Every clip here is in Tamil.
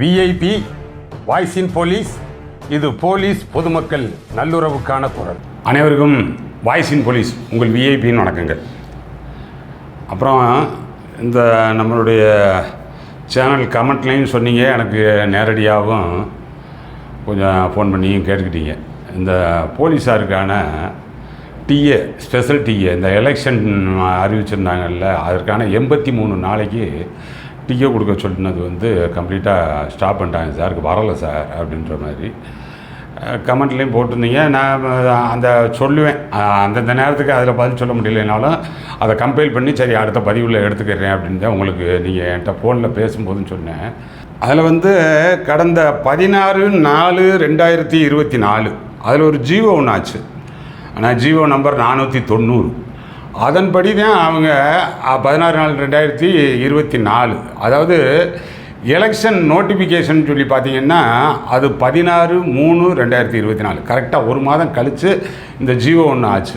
விஐபி வாய்ஸ் இன் போலீஸ் இது போலீஸ் பொதுமக்கள் நல்லுறவுக்கான குரல். அனைவருக்கும் வாய்ஸ் இன் போலீஸ் உங்கள் விஐபின்னு வணக்கங்கள் அப்புறம் இந்த நம்மளுடைய சேனல் கமெண்ட்லேயும் சொன்னீங்க எனக்கு நேரடியாகவும் கொஞ்சம் ஃபோன் பண்ணியும் கேட்டுக்கிட்டீங்க. இந்த போலீஸாருக்கான டிஏ ஸ்பெஷல் டிஏ இந்த எலெக்ஷன் அறிவிச்சிருந்தாங்கல்ல அதற்கான எண்பத்தி மூணு நாளைக்கு டீயோ கொடுக்க சொன்னது வந்து கம்ப்ளீட்டாக ஸ்டாப் பண்ணிட்டாங்க சார் வரலை சார் அப்படின்ற மாதிரி. கமெண்ட்லேயும் போட்டிருந்தீங்க. நான் அந்த சொல்லுவேன். அந்தந்த நேரத்துக்கு அதில் பதில் சொல்ல முடியலைனாலும் அதை கம்பைல் பண்ணி சரி அடுத்த பதிவில் எடுத்துக்கிறேன் அப்படின்னு தான் உங்களுக்கு நீங்கள் என்கிட்ட ஃபோனில் பேசும்போதுன்னு சொன்னேன். அதில் வந்து கடந்த பதினாறு நாலு ரெண்டாயிரத்தி இருபத்தி நாலு அதில் ஒரு ஜீவோ ஒன்று ஆச்சு. ஆனால் ஜீவோ நம்பர் நானூற்றி தொண்ணூறு. அதன்படி தான் அவங்க பதினாறு நாள் ரெண்டாயிரத்தி இருபத்தி நாலு. அதாவது எலெக்ஷன் நோட்டிஃபிகேஷன் சொல்லி பார்த்தீங்கன்னா அது பதினாறு மூணு ரெண்டாயிரத்தி இருபத்தி நாலு. கரெக்டாக ஒரு மாதம் கழித்து இந்த ஜியோ ஒன்று ஆச்சு.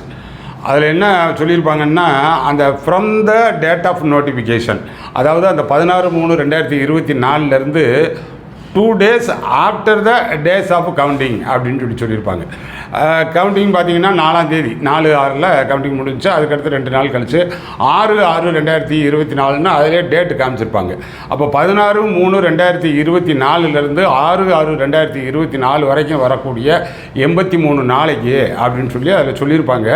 அதில் என்ன சொல்லியிருப்பாங்கன்னா அந்த from the date of notification அதாவது அந்த பதினாறு மூணு ரெண்டாயிரத்தி இருபத்தி நாலுலேருந்து two days after the days of counting அப்படின்னு சொல்லி சொல்லியிருப்பாங்க. கவுண்டிங் பார்த்தீங்கன்னா நாலாம் தேதி. நாலு ஆறில் கவுண்டிங் முடிஞ்சு அதுக்கடுத்து ரெண்டு நாள் கழிச்சு ஆறு ஆறு ரெண்டாயிரத்தி இருபத்தி நாலுன்னு அதிலே டேட்டு காமிச்சிருப்பாங்க. அப்போ பதினாறு மூணு ரெண்டாயிரத்தி இருபத்தி நாலுலேருந்து ஆறு ஆறு ரெண்டாயிரத்தி இருபத்தி நாலு வரைக்கும் வரக்கூடிய எண்பத்தி மூணு நாளைக்கு அப்படின்னு சொல்லி அதில் சொல்லியிருப்பாங்க.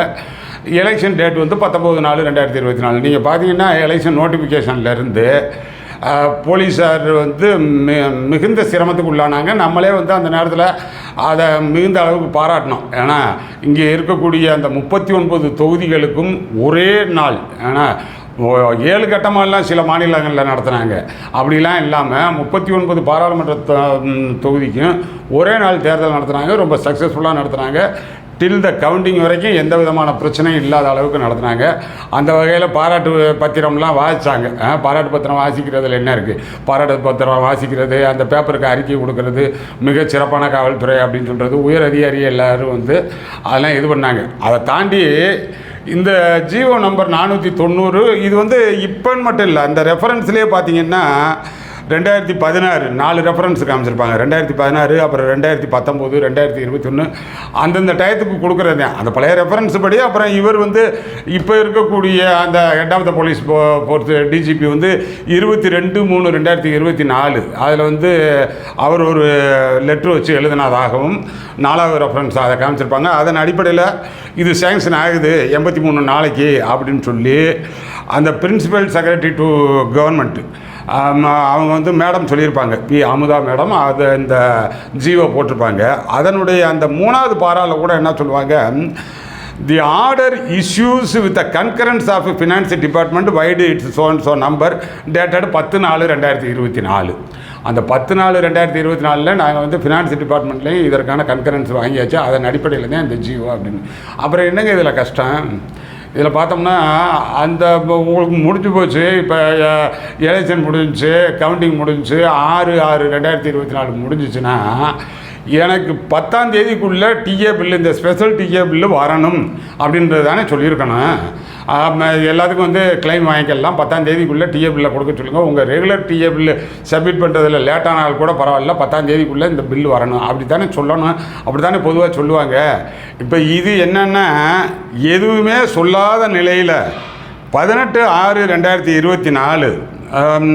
எலெக்ஷன் டேட் வந்து பத்தொம்போது நாலு ரெண்டாயிரத்தி இருபத்தி நாலு. நீங்கள் பார்த்தீங்கன்னா எலெக்ஷன் நோட்டிஃபிகேஷன்லேருந்து போலீஸார் வந்து மிகுந்த சிரமத்துக்கு உள்ளானாங்க. நம்மளே வந்து அந்த நேரத்தில் அதை மிகுந்த அளவுக்கு பாராட்டினோம். ஏன்னா இங்கே இருக்கக்கூடிய அந்த முப்பத்தி ஒன்பது தொகுதிகளுக்கும் ஒரே நாள். ஏன்னா ஏழு கட்டமாகலாம் சில மாநிலங்களில் நடத்துனாங்க. அப்படிலாம் இல்லாமல் முப்பத்தி ஒன்பது பாராளுமன்ற தொகுதிக்கும் ஒரே நாள் தேர்தல் நடத்துனாங்க. ரொம்ப சக்ஸஸ்ஃபுல்லாக நடத்துனாங்க. டில் த கவுண்டிங் வரைக்கும் எந்த விதமான பிரச்சனையும் இல்லாத அளவுக்கு நடத்துனாங்க. அந்த வகையில் பாராட்டு பத்திரம்லாம் வாசித்தாங்க பாராட்டு பத்திரம் வாசிக்கிறதுல என்ன இருக்குது பாராட்டு பத்திரம் வாசிக்கிறது அந்த பேப்பருக்கு அறிக்கை கொடுக்கறது மிகச் சிறப்பான காவல்துறை அப்படின்னு சொல்கிறது உயர் அதிகாரி எல்லாரும் வந்து அதெல்லாம் இது பண்ணாங்க. அதை தாண்டி இந்த ஜியோ நம்பர் நானூற்றி தொண்ணூறு இது வந்து இப்போன்னு மட்டும் இல்லை அந்த ரெஃபரன்ஸ்லேயே பார்த்தீங்கன்னா ரெண்டாயிரத்தி பதினாறு நாலு ரெஃபரன்ஸ் காமிச்சிருப்பாங்க. ரெண்டாயிரத்தி பதினாறு அப்புறம் ரெண்டாயிரத்தி பத்தொம்போது ரெண்டாயிரத்தி இருபத்தி ஒன்று அந்தந்த டயத்துக்கு கொடுக்குறது தான். அந்த பழைய ரெஃபரன்ஸ் படி அப்புறம் இவர் வந்து இப்போ இருக்கக்கூடிய அந்த ஹெட் ஆஃப் த போலீஸ் பொறுத்து டிஜிபி வந்து இருபத்தி ரெண்டு மூணு ரெண்டாயிரத்தி இருபத்தி நாலு. அதில் வந்து அவர் ஒரு லெட்ரு வச்சு எழுதினதாகவும் நாலாவது ரெஃபரன்ஸ் அதை காமிச்சிருப்பாங்க. அதன் அடிப்படையில் இது சேங்ஷன் ஆகுது எண்பத்தி மூணு நாளைக்கு அப்படின்னு சொல்லி அந்த பிரின்சிபல் செக்ரட்டரி டு கவர்மெண்ட்டு அவங்க வந்து மேடம் சொல்லியிருப்பாங்க. பி. அமுதா மேடம் அது இந்த ஜியோ போட்டிருப்பாங்க. அதனுடைய அந்த மூணாவது பாராவில் கூட என்ன சொல்லுவாங்க? The order issues with the concurrence of finance department vide its zone so number dated பத்து நாலு ரெண்டாயிரத்தி இருபத்தி நாலு. அந்த பத்து நாலு ரெண்டாயிரத்தி இருபத்தி நாலில் நாங்கள் வந்து ஃபினான்ஸ் டிபார்ட்மெண்ட்லேயும் இதற்கான கன்கரன்ஸ் வாங்கியாச்சு. அதன் அடிப்படையில் தான் இந்த ஜியோ அப்படின்னு. அப்புறம் என்னங்க இதில் கஷ்டம்? இதில் பார்த்தோம்னா அந்த உங்களுக்கு முடிஞ்சு போச்சு. இப்போ எலெக்ஷன் முடிஞ்சிச்சு கவுண்டிங் முடிஞ்சுச்சு ஆறு ஆறு ரெண்டாயிரத்தி இருபத்தி நாலு முடிஞ்சிச்சுன்னா எனக்கு பத்தாம் தேதிக்குள்ளே டிஏ பில்லு இந்த ஸ்பெஷல் டிஏ பில்லு வரணும் அப்படின்றது தானே சொல்லியிருக்கணும். எல்லாத்துக்கும் வந்து கிளைம் வாங்கிக்கலாம். பத்தாம் தேதிக்குள்ளே டிஏ பில்லை கொடுக்க சொல்லுங்கள் உங்கள் ரெகுலர் டிஏ பில்லு சப்மிட் பண்ணுறதுல லேட்டானால் கூட பரவாயில்ல. பத்தாம் தேதிக்குள்ளே இந்த பில்லு வரணும். அப்படி தானே சொல்லணும். அப்படி தானே பொதுவாக சொல்லுவாங்க. இப்போ இது என்னென்னா எதுவுமே சொல்லாத நிலையில் பதினெட்டு ஆறு ரெண்டாயிரத்தி இருபத்தி நாலு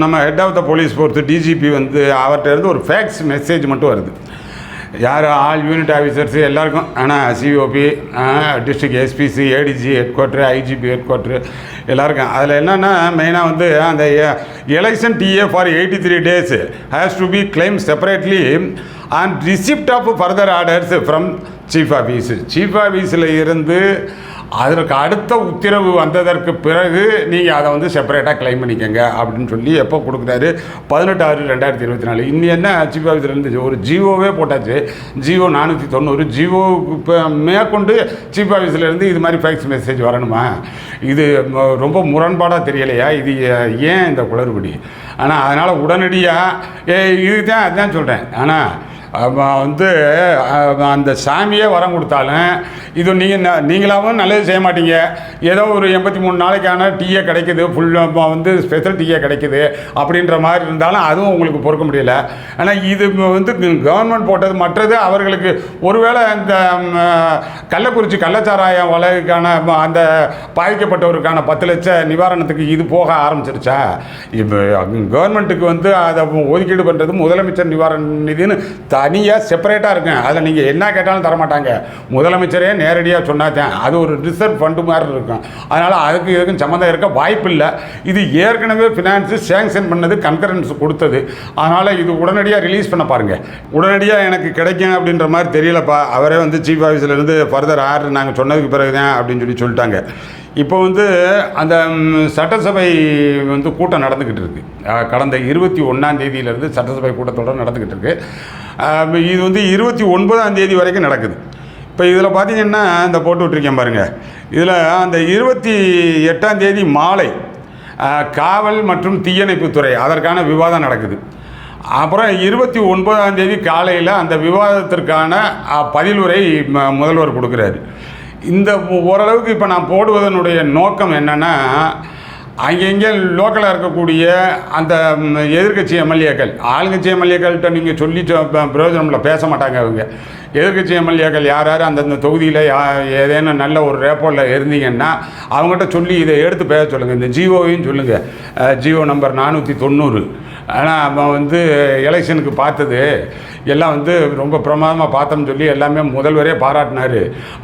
நம்ம ஹெட் ஆஃப் த போலீஸ் பொறுத்து டிஜிபி வந்து அவர்கிட்ட இருந்து ஒரு ஃபேக்ஸ் மெசேஜ் மட்டும் வருது. யார்? ஆல் யூனிட் ஆஃபீஸர்ஸு எல்லாருக்கும். ஆனால் COP district SPC ADG headquarters IGP headquarters எல்லாருக்கும். அதில் என்னென்னா மெயினாக வந்து அந்த election TA for eighty three days has to be claim separately and receipt of further orders from chief office chief ஆஃபீஸில் இருந்து அதற்கு அடுத்த உத்தரவு வந்ததற்கு பிறகு நீங்கள் அதை வந்து செப்பரேட்டாக கிளைம் பண்ணிக்கங்க அப்படின்னு சொல்லி எப்போ கொடுக்குறாரு? பதினெட்டு ஆறு ரெண்டாயிரத்தி இருபத்தி நாலு. இன்னி என்ன சீஃப் இருந்துச்சு ஒரு ஜியோவே போட்டாச்சு. ஜியோ நானூற்றி தொண்ணூறு. ஜிஓவுக்கு இப்போ மேற்கொண்டு சீஃப் ஆஃபீஸிலேருந்து இது மாதிரி ஃபேக்ஸ் மெசேஜ் வரணுமா? இது ரொம்ப முரண்பாடாக தெரியலையா? இது ஏன் இந்த குளறுபடி? ஆனால் அதனால் உடனடியாக ஏ இதுக்கு தான் சொல்கிறேன் ஆனால் வந்து அந்த சாமியே வரம் கொடுத்தாலும் இது நீங்கள் நீங்களாகவும் நல்லது செய்ய மாட்டீங்க. ஏதோ ஒரு எண்பத்தி மூணு நாளைக்கான டீயே கிடைக்குது ஃபுல்லாக வந்து ஸ்பெஷல் டீயே கிடைக்குது அப்படின்ற மாதிரி இருந்தாலும் அதுவும் உங்களுக்கு பொறுக்க முடியல. ஆனால் இது வந்து கவர்மெண்ட் போட்டது மற்றது அவர்களுக்கு ஒருவேளை இந்த கள்ளக்குறிச்சி கள்ளச்சாராயம் வலைக்கான அந்த பாதிக்கப்பட்டவருக்கான பத்து லட்சம் நிவாரணத்துக்கு இது போக ஆரம்பிச்சிருச்சா? இப்போ கவர்மெண்ட்டுக்கு வந்து அதை ஒதுக்கீடு பண்ணுறது முதலமைச்சர் நிவாரண நிதின்னு தனியாக செப்பரேட்டாக இருக்கும் அதில் நீங்கள் என்ன கேட்டாலும் தரமாட்டாங்க. முதலமைச்சரே நேரடியாக சொன்னாதான் அது ஒரு ரிசர்வ் ஃபண்டு மாதிரி இருக்கும். அதனால் அதுக்கு இதுக்கும் சம்மந்தம் இருக்க வாய்ப்பு இல்லை இது ஏற்கனவே ஃபினான்ஸு சேங்ஷன் பண்ணது கன்கரன்ஸ் கொடுத்தது. அதனால் இது உடனடியாக ரிலீஸ் பண்ண பாருங்கள் உடனடியாக எனக்கு கிடைக்கும் அப்படின்ற மாதிரி தெரியலப்பா. அவரே வந்து சீஃப் ஆஃபீஸர்லேருந்து ஃபர்தர் ஆர்டர் நாங்கள் சொன்னதுக்கு பிறகு தான் அப்படின்னு சொல்லி சொல்லிட்டாங்க. இப்போ வந்து அந்த சட்டசபை வந்து கூட்டம் நடந்துக்கிட்டு இருக்கு. கடந்த இருபத்தி ஒன்றாம் தேதியிலேருந்து சட்டசபை கூட்டத்தொடர் நடந்துக்கிட்டு இருக்கு. இது வந்து இருபத்தி ஒன்பதாம் தேதி வரைக்கும் நடக்குது. இப்போ இதில் பார்த்தீங்கன்னா இந்த போட்டு விட்ருக்கேன் பாருங்கள் இதில் அந்த இருபத்தி எட்டாம் தேதி மாலை காவல் மற்றும் தீயணைப்புத்துறை அதற்கான விவாதம் நடக்குது. அப்புறம் இருபத்தி ஒன்பதாம் தேதி காலையில் அந்த விவாதத்திற்கான பதிலுரை ம- முதல்வர் கொடுக்குறாரு. இந்த ஓரளவுக்கு இப்போ நான் போடுவதனுடைய நோக்கம் என்னென்னா அங்கங்கே லோக்கலாக இருக்கக்கூடிய அந்த எதிர்கட்சி எதிர்க்கட்சி எம்எல்ஏக்கள் ஆளுங்கட்சி எம்எல்ஏக்கள்கிட்ட நீங்கள் சொல்லி சொ- பேச மாட்டாங்க அவங்க. எதிர்க்கட்சி எம்எல்ஏக்கள் யார் யார் அந்தந்த தொகுதியில் யா ஏதேனும் நல்ல ஒரு ரேப்போர்டில் இருந்தீங்கன்னா அவங்ககிட்ட சொல்லி இதை எடுத்து பேச சொல்லுங்கள் இந்த ஜியோவையும் சொல்லுங்கள் ஜியோ நம்பர் நானூற்றி தொண்ணூறு. ஆனால் அவன் வந்து எலெக்ஷனுக்கு பார்த்தது எல்லாம் வந்து ரொம்ப பிரமாதமாக பார்த்தோம்னு சொல்லி எல்லாமே முதல்வரே பாராட்டினார்.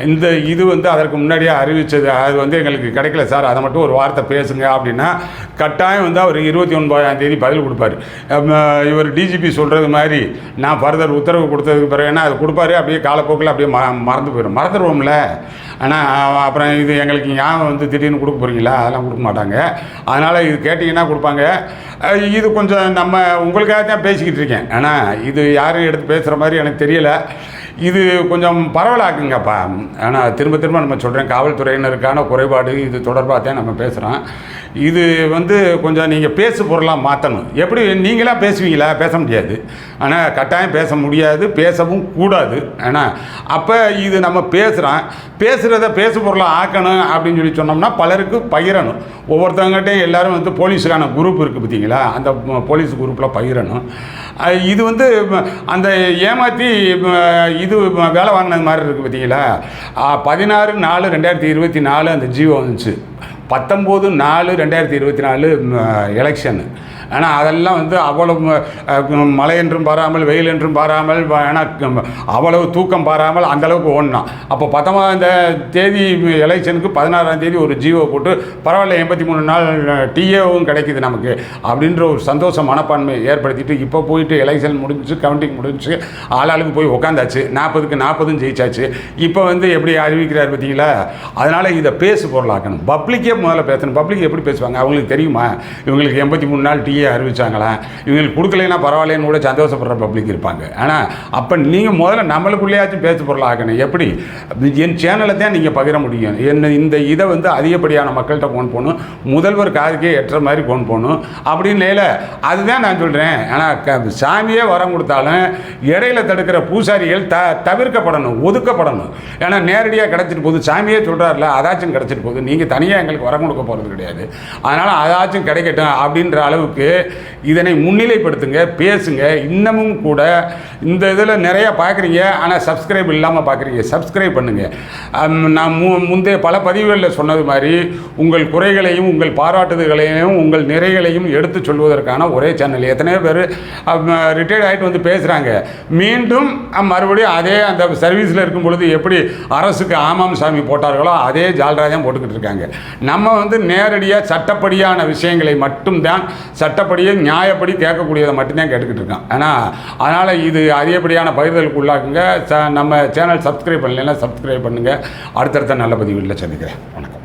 இந்த இது வந்து அதற்கு முன்னாடியே அறிவித்தது அது வந்து எங்களுக்கு கிடைக்கல சார். அதை மட்டும் ஒரு வார்த்தை பேசுங்க அப்படின்னா கட்டாயம் வந்து அவர் இருபத்தி ஒன்பதாம் தேதி பதில் கொடுப்பாரு. இவர் டிஜிபி சொல்கிறது மாதிரி நான் ஃபர்தர் உத்தரவு கொடுத்ததுக்கு பிறகு என்ன அது கொடுப்பாரு அப்படியே காலப்போக்கில் அப்படியே ம மறந்து போயிடும் மறந்துடுவோம்ல ஆனால் அப்புறம் இது எங்களுக்கு ஞாபகம் வந்து திடீர்னு கொடுக்க போகிறீங்களா அதெல்லாம் கொடுக்க மாட்டாங்க. அதனால் இது கேட்டிங்கன்னா கொடுப்பாங்க. இது கொஞ்சம் நம்ம உங்களுக்காக தான் பேசிக்கிட்டு இருக்கேன். ஆனால் இது யாரும் எடுத்து பேசுகிற மாதிரி எனக்கு தெரியலை. இது கொஞ்சம் பரவலாக்குங்கப்பா. ஆனால் திரும்ப திரும்ப நம்ம சொல்கிறேன் காவல்துறையினருக்கான குறைபாடு இது தொடர்பாக தான் நம்ம பேசுகிறோம் இது வந்து கொஞ்சம் நீங்கள் பேசு பொருளாக மாற்றணும் எப்படி நீங்களாக பேசுவீங்களா? பேச முடியாது. ஆனால் கட்டாயம் பேச முடியாது பேசவும் கூடாது. ஆனால் அப்போ இது நம்ம பேசுகிறோம் பேசுகிறத பேசு பொருளாக ஆக்கணும் அப்படின்னு சொல்லி சொன்னோம்னா பலருக்கு பகிரணும். ஒவ்வொருத்தவங்ககிட்டையும் எல்லாரும் வந்து போலீஸுக்கான குரூப் இருக்குது பார்த்தீங்களா? அந்த போலீஸ் குரூப்பில் பகிரணும். இது வந்து அந்த ஏமாற்றி இது வேலை வாங்கினது மாதிரி இருக்குது பார்த்தீங்களா? பதினாறு நாலு ரெண்டாயிரத்தி இருபத்தி நாலு அந்த ஜீவோ வந்துச்சு. பத்தொம்போது நாலு ரெண்டாயிரத்தி இருபத்தி நாலு எலெக்ஷனு. ஆனால் அதெல்லாம் வந்து அவ்வளவு மழை என்றும் பாராமல் வெயில் என்றும் பாராமல் ஏன்னா அவ்வளவு தூக்கம் பாராமல் அந்தளவுக்கு ஓடினான் அப்போ பத்தொன்பதாம் தேதி எலெக்ஷனுக்கு பதினாறாம் தேதி ஒரு ஜீவோ போட்டு பரவாயில்ல எண்பத்தி மூணு நாள் டிஏவும் கிடைக்குது நமக்கு அப்படின்ற ஒரு சந்தோஷ மனப்பான்மை ஏற்படுத்திட்டு இப்போ போயிட்டு எலெக்ஷன் முடிஞ்சு கவுண்டிங் முடிஞ்சு ஆளாளுக்கு போய் உட்காந்தாச்சு நாற்பதுக்கு நாற்பதும் ஜெயிச்சாச்சு. இப்போ வந்து எப்படி அறிவிக்கிறார் பார்த்தீங்களா? அதனால் இதை பேசு பொருளாக்கணும். பப்ளிக்கே முதல்ல பேசணும். பப்ளிக் எப்படி பேசுவாங்க? அவங்களுக்கு தெரியுமா? இவங்களுக்கு எண்பத்தி மூணு நாள் வங்கியை அறிவிச்சாங்களா? இவங்களுக்கு கொடுக்கலைன்னா பரவாயில்லைன்னு கூட சந்தோஷப்படுற பப்ளிக் இருப்பாங்க. ஆனால் அப்போ நீங்கள் முதல்ல நம்மளுக்குள்ளேயாச்சும் பேசு பொருளாக்கணும் எப்படி? என் சேனலை தான் நீங்கள் பகிர முடியும். என்ன இந்த இதை வந்து அதிகப்படியான மக்கள்கிட்ட கொண்டு போகணும் முதல்வர் காதுக்கே எட்டுற மாதிரி கொண்டு போகணும் அப்படின்னு அதுதான் நான் சொல்கிறேன் ஆனால் சாமியே வரம் கொடுத்தாலும் இடையில தடுக்கிற பூசாரிகள் த தவிர்க்கப்படணும் ஒதுக்கப்படணும். ஏன்னா நேரடியாக கிடச்சிட்டு போகுது. சாமியே சொல்கிறாருல அதாச்சும் கிடச்சிட்டு போகுது. நீங்கள் தனியாக எங்களுக்கு வரம் கொடுக்க போகிறது கிடையாது. அதனால் அதாச்சும் கிடைக்கட்டும் அப்படின்ற அளவுக்கு இதனை முன்னிலைப்படுத்துங்க பேசுங்க. இன்னமும் கூட இந்த இதில் நிறையா பார்க்குறீங்க ஆனால் சப்ஸ்கிரைப் இல்லாமல் பார்க்குறீங்க. சப்ஸ்கிரைப் பண்ணுங்கள் நான் மு முந்தைய பல பதிவுகளில் சொன்னது மாதிரி உங்கள் குறைகளையும் உங்கள் பாராட்டுதல்களையும் உங்கள் நிறைகளையும் எடுத்து சொல்வதற்கான ஒரே சேனல் எத்தனையோ பேர் ரிட்டையர்ட் ஆகிட்டு வந்து பேசுகிறாங்க மீண்டும் மறுபடியும் அதே அந்த சர்வீஸில் இருக்கும் பொழுது எப்படி அரசுக்கு ஆமாம் சாமி போட்டார்களோ அதே ஜால்ராஜம் போட்டுக்கிட்டு இருக்காங்க. நம்ம வந்து நேரடியாக சட்டப்படியான விஷயங்களை மட்டும்தான் சட்ட சட்டப்படியே நியாயப்படி கேட்கக்கூடியதை மட்டும்தான் கேட்டுக்கிட்டு இருக்கான். ஆனால் அதனால் இது அதிகப்படியான பகிர்தலுக்கு உள்ளாக்குங்க. ச நம்ம சேனல் சப்ஸ்கிரைப் பண்ணலைன்னா சப்ஸ்கிரைப் பண்ணுங்கள் அடுத்தடுத்த நல்ல பதிவுகளில் சந்திக்கிறேன். வணக்கம்.